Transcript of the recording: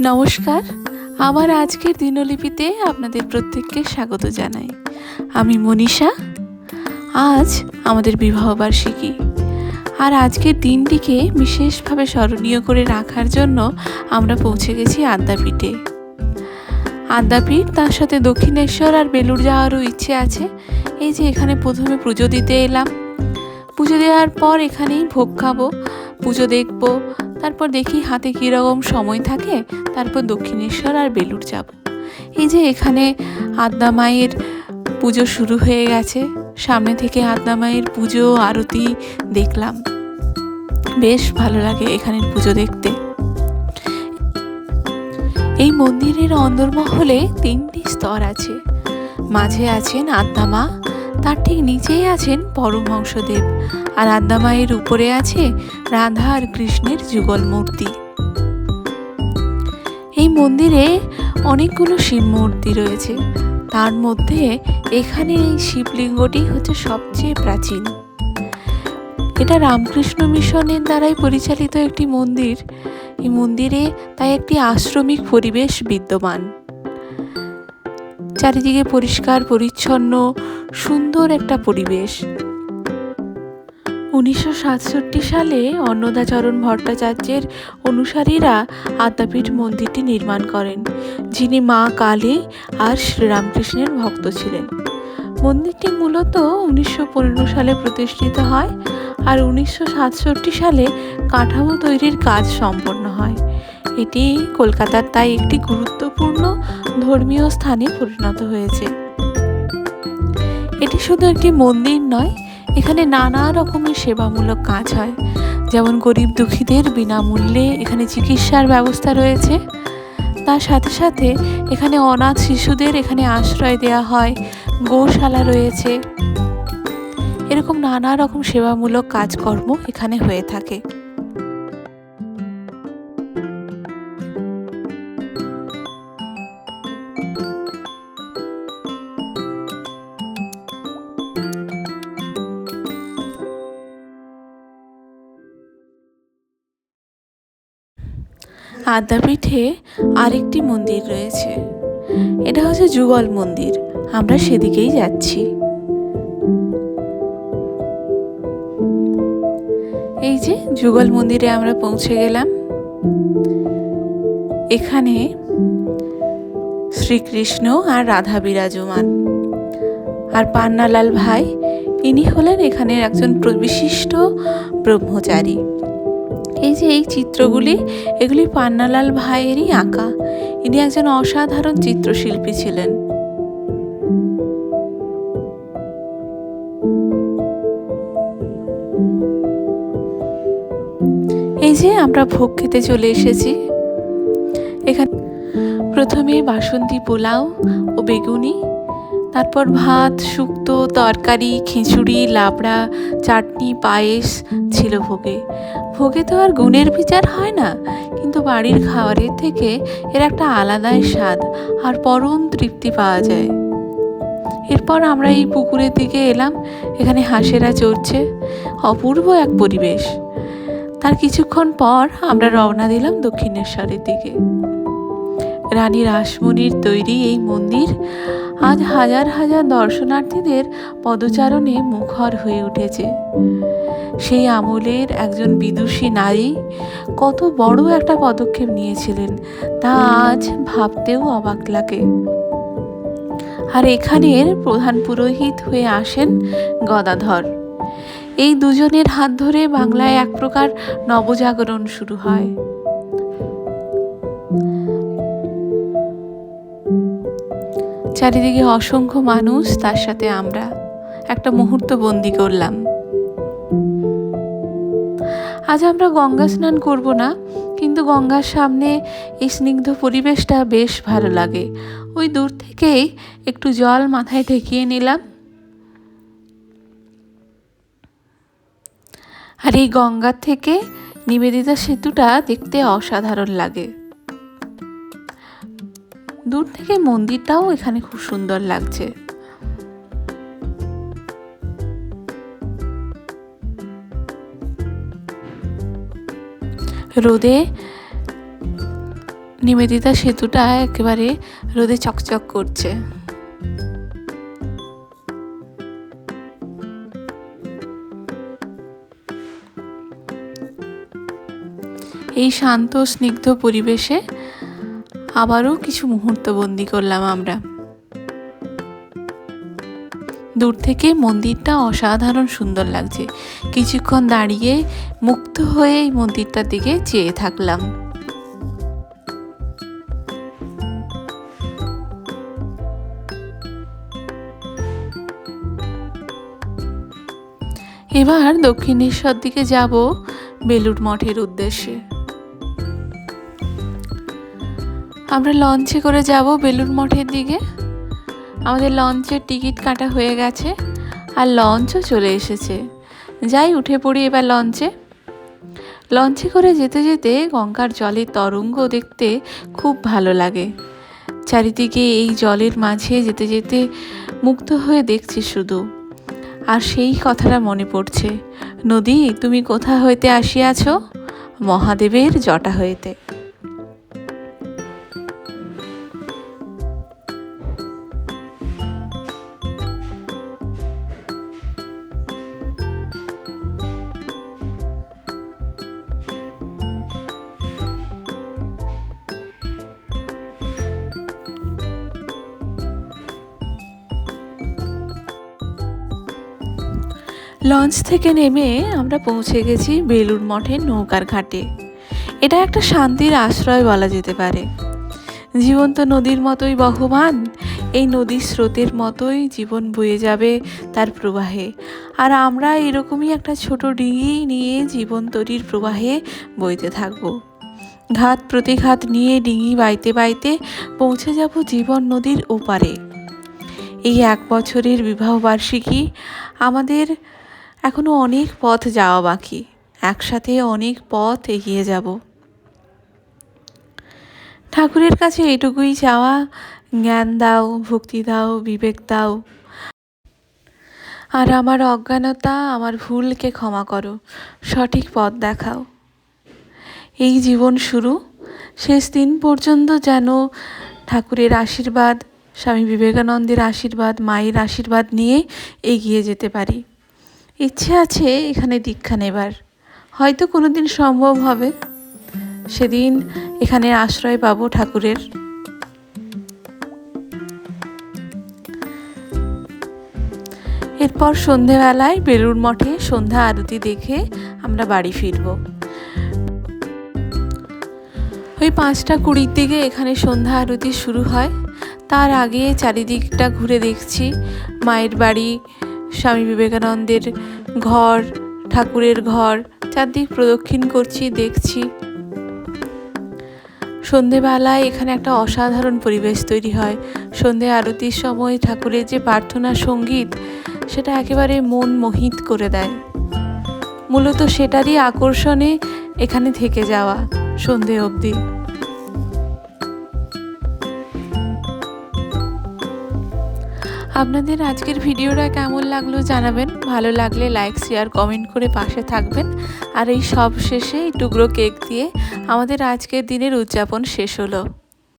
নমস্কার। আমার আজকের দিনলিপিতে আপনাদের প্রত্যেককে স্বাগত জানাই। আমি মনীষা। আজ আমাদের বিবাহবার্ষিকী। আর আজকের দিনটিকে বিশেষভাবে স্মরণীয় করে রাখার জন্য আমরা পৌঁছে গেছি আদ্যাপীঠে। আদ্যাপীঠ, তার সাথে দক্ষিণেশ্বর আর বেলুড় যাওয়ারও ইচ্ছে আছে। এই যে এখানে প্রথমে পুজো দিতে এলাম। পুজো দেওয়ার পর এখানেই ভোগ খাব, পুজো দেখব তারপর দেখি হাতে কীরকম সময় থাকে, তারপর দক্ষিণেশ্বর আর বেলুড় যাব। এই যে এখানে আদ্যা মায়ের পুজো শুরু হয়ে গেছে, সামনে থেকে আদ্যা মায়ের পুজো, আরতি দেখলাম। বেশ ভালো লাগে এখানের পুজো দেখতে। এই মন্দিরের অন্দরমহলে তিনটি স্তর আছে। মাঝে আছেন আদ্যা মা, তার ঠিক নিচেই আছেন পরমহংসদেব। আর আদ্যা মায়ের উপরে আছে রাধা আর কৃষ্ণের যুগল মূর্তি। এই মন্দিরে অনেকগুলো শিব মূর্তি রয়েছে। তার মধ্যে এখানে এই শিবলিঙ্গটি হচ্ছে সবচেয়ে প্রাচীন। এটা রামকৃষ্ণ মিশনের দ্বারাই পরিচালিত একটি মন্দির। এই মন্দিরে তাই একটি আশ্রমিক পরিবেশ বিদ্যমান। চারিদিকে পরিষ্কার, পরিচ্ছন্ন, সুন্দর একটা পরিবেশ। উনিশশো সাতষট্টি সালে অন্নদাচরণ ভট্টাচার্যের অনুসারীরা আদ্যাপীঠ মন্দিরটি নির্মাণ করেন, যিনি মা কালী আর শ্রীরামকৃষ্ণের ভক্ত ছিলেন। মন্দিরটি মূলত উনিশশো পনেরো সালে প্রতিষ্ঠিত হয় আর উনিশশো সাতষট্টি সালে কাঠামো তৈরির কাজ সম্পন্ন হয়। এটি কলকাতার তাই একটি গুরুত্বপূর্ণ ধর্মীয় স্থানে পরিণত হয়েছে। এটি শুধু একটি মন্দির নয় এখানে নানা রকমের সেবামূলক কাজ হয়। যেমন গরিব দুঃখীদের বিনামূল্যে এখানে চিকিৎসার ব্যবস্থা রয়েছে। তার সাথে সাথে এখানে অনাথ শিশুদের এখানে আশ্রয় দেওয়া হয়, গোশালা রয়েছে। এরকম নানা রকম সেবামূলক কাজকর্ম এখানে হয়ে থাকে। আদ্যাপীঠে আরেকটি মন্দির রয়েছে। এটা হচ্ছে যুগল মন্দির। আমরা সেদিকেই যাচ্ছি। এই যে যুগল মন্দিরে আমরা পৌঁছে গেলাম। এখানে শ্রীকৃষ্ণ আর রাধা বিরাজমান। আর পান্নালাল ভাই, ইনি হলেন এখানের একজন বিশিষ্ট ব্রহ্মচারী। এই যে এই চিত্রগুলি, এগুলি পান্নালাল ভাইয়েরই আঁকা। ইনি একজন অসাধারণ চিত্রশিল্পী ছিলেন। এই যে আমরা ভোগ খেতে চলে এসেছি। এখানে প্রথমে বাসন্তী পোলাও ও বেগুনি, তারপর ভাত, শুক্তো, তরকারি, খিচুড়ি, লাবড়া, চাটনি, পায়েস ছিল ভোগে। ভোগে তো আর গুণের বিচার হয় না, কিন্তু বাড়ির খাবারের থেকে এর একটা আলাদাই স্বাদ আর পরম তৃপ্তি পাওয়া যায়। এরপর আমরা এই পুকুরের দিকে এলাম, এখানে হাঁসেরা চড়ছে, অপূর্ব এক পরিবেশ। তার কিছুক্ষণ পর আমরা রওনা দিলাম দক্ষিণেশ্বরের দিকে। রানী রাসমণির তৈরি এই মন্দির আজ হাজার হাজার দর্শনার্থীদের পদচারণে মুখর হয়ে উঠেছে। সেই আমলের একজন বিদুষী নারী কত বড় একটা পদক্ষেপ নিয়েছিলেন, তা আজ ভাবতেও অবাক লাগে। আর এখানের প্রধান পুরোহিত হয়ে আসেন গদাধর। এই দুজনের হাত ধরে বাংলায় এক প্রকার নবজাগরণ শুরু হয়। চারিদিকে অসংখ্য মানুষ, তার সাথে আমরা একটা মুহূর্ত বন্দি করলাম। আজ আমরা গঙ্গা স্নান করব না, কিন্তু গঙ্গার সামনে এই স্নিগ্ধ পরিবেশটা বেশ ভালো লাগে। ওই দূর থেকেই একটু জল মাথায় ঠেকিয়ে নিলাম। আর এই গঙ্গার থেকে নিবেদিতা সেতুটা দেখতে অসাধারণ লাগে। দূর থেকে মন্দিরটাও এখানে খুব সুন্দর লাগছে। রোদে নিবেদিতা সেতুটা একেবারে রোদে চকচক করছে। এই শান্ত, স্নিগ্ধ পরিবেশে আবারও কিছু মুহূর্ত বন্দি করলাম আমরা। দূর থেকে মন্দিরটা অসাধারণ সুন্দর লাগছে। কিছুক্ষণ দাঁড়িয়ে মুক্ত হয়ে এই মন্দিরটার দিকে চেয়ে থাকলাম। এবার দক্ষিণেশ্বর দিকে যাব বেলুড় মঠের উদ্দেশ্যে। আমরা লঞ্চে করে যাব বেলুড় মঠের দিকে। আমাদের লঞ্চের টিকিট কাটা হয়ে গেছে আর লঞ্চও চলে এসেছে। যাই উঠে পড়ি এবার লঞ্চে। লঞ্চে করে যেতে যেতে গঙ্গার জলের তরঙ্গ দেখতে খুব ভালো লাগে। চারিদিকে এই জলের মাঝে যেতে যেতে মুগ্ধ হয়ে দেখছি শুধু। আর সেই কথাটা মনে পড়ছে, নদী, তুমি কোথা হইতে আসিয়াছ? মহাদেবের জটা হইতে। লঞ্চ থেকে নেমে আমরা পৌঁছে গেছি বেলুড় মঠের নৌকার ঘাটে। এটা একটা শান্তির আশ্রয় বলা যেতে পারে। জীবন্ত নদীর মতোই বহমান, এই নদীর স্রোতের মতোই জীবন বয়ে যাবে তার প্রবাহে। আর আমরা এরকমই একটা ছোট ডিঙি নিয়ে জীবন তরির প্রবাহে বইতে থাকব। ঘাত প্রতিঘাত নিয়ে ডিঙি বাইতে বাইতে পৌঁছে যাব জীবন নদীর ওপারে। এই এক বছরের বিবাহবার্ষিকী আমাদের এখনও অনেক পথ যাওয়া বাকি। একসাথে অনেক পথ এগিয়ে যাব। ঠাকুরের কাছে এটুকুই চাওয়া, জ্ঞান দাও, ভক্তি দাও, বিবেক দাও। আর আমার অজ্ঞানতা, আমার ভুলকে ক্ষমা করো, সঠিক পথ দেখাও। এই জীবন শুরু, শেষ দিন পর্যন্ত যেন ঠাকুরের আশীর্বাদ, স্বামী বিবেকানন্দের আশীর্বাদ, মায়ের আশীর্বাদ নিয়ে এগিয়ে যেতে পারি। ইচ্ছে আছে এখানে দীক্ষা নেবার। হয়তো কোনো দিন সম্ভব হবে। সেদিন এখানে আশ্রয় পাবো ঠাকুরের। এরপর সন্ধেবেলায় বেলুড় মঠে সন্ধ্যা আরতি দেখে আমরা বাড়ি ফিরব। ওই পাঁচটা কুড়ির দিকে এখানে সন্ধ্যা আরতি শুরু হয়। তার আগে চারিদিকটা ঘুরে দেখছি। মায়ের বাড়ি স্বামী বিবেকানন্দের ঘর, ঠাকুরের ঘর, চারদিক প্রদক্ষিণ করছি, দেখছি। সন্ধেবেলায় এখানে একটা অসাধারণ পরিবেশ তৈরি হয়। সন্ধে আরতির সময় ঠাকুরের যে প্রার্থনা সংগীত, সেটা একেবারে মন মোহিত করে দেয়। মূলত সেটারই আকর্ষণে এখানে থেকে যাওয়া সন্ধে অবধি। আপনাদের আজকের ভিডিওটা কেমন লাগল জানাবেন। ভালো লাগলে লাইক, শেয়ার, কমেন্ট করে পাশে থাকবেন। আর এই সব শেষে টুকরো কেক দিয়ে আমাদের আজকের দিনের উদযাপন শেষ হলো।